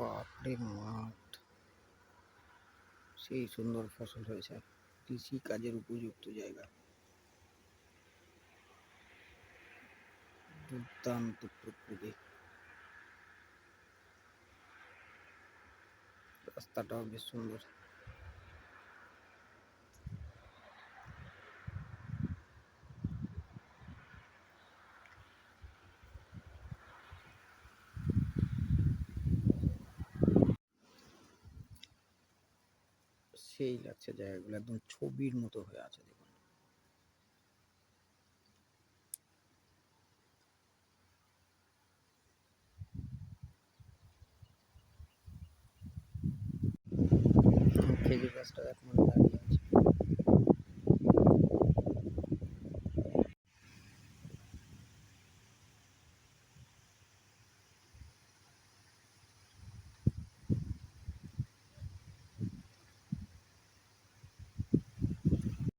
বাপরে মাঠ সেই সুন্দর ফসল হয়েছে কৃষি কাজের উপযুক্ত জায়গা। দুর্দান্ত প্রকৃতি। রাস্তাটাও বেশ সুন্দর। সেই লাগছে জায়গাগুলো একদম ছবির মতো হয়ে আছে দেখুন। খেজুর গাছটা এখন দাঁড়িয়ে